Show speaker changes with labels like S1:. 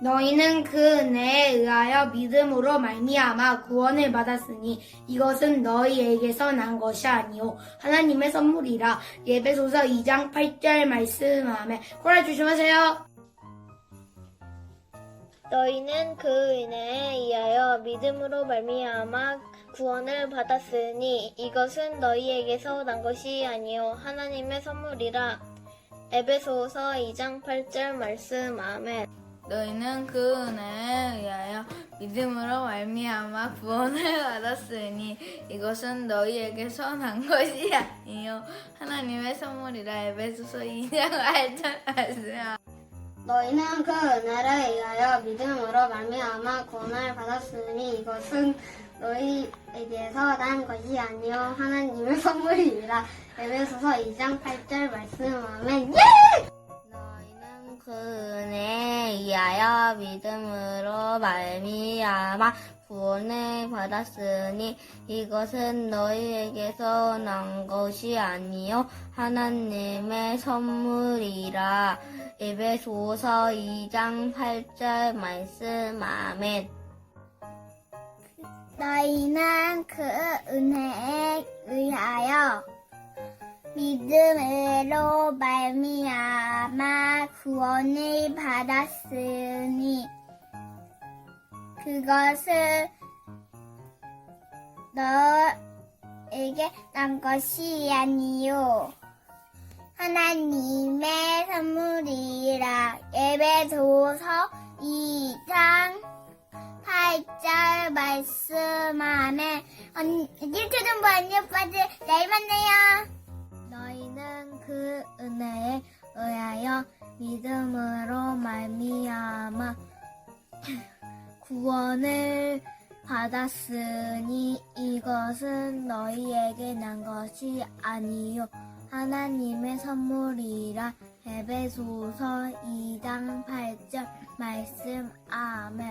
S1: 너희는 그 은혜에 의하여 믿음으로 말미암아 구원을 받았으니 이것은 너희에게서 난 것이 아니요 하나님의 선물이라 예배소서 2장 8절 말씀하며 코라 조심하세요.
S2: 너희는 그 은혜에 의하여 믿음으로 말미암아 구원을 받았으니 이것은 너희에게서 난 것이 아니요 하나님의 선물이라. 에베소서 2장 8절 말씀 아멘.
S3: 너희는 그 은혜에 의하여 믿음으로 말미암아 구원을 받았으니 이것은 너희에게서 난 것이 아니요. 하나님의 선물이라 에베소서 2장 8절 말씀
S4: 너희는 그 은혜를 의하여 믿음으로 말미암아 구원을 받았으니 이것은 너희에게서 난 것이 아니요. 하나님의 선물이라 에베소서 2장 8절 말씀 하면
S2: 너희는 그 은혜에 의하여 믿음으로 말미암아 구원을 받았으니 이것은 너희에게서 난 것이 아니요 하나님의 선물이라. 에베소서 2장 8절 말씀 아멘.
S4: 너희는 그 은혜에 믿음으로 말미암아 구원을 받았으니 그것은 너에게 난 것이 아니요 하나님의 선물이라 예배소서 2장 8절 말씀하면 유튜브 언니 오빠들 내일 만나요. 믿음으로 말미암아 구원을 받았으니 이것은 너희에게 난 것이 아니요 하나님의 선물이라 에베소서 2장 8절 말씀 아멘.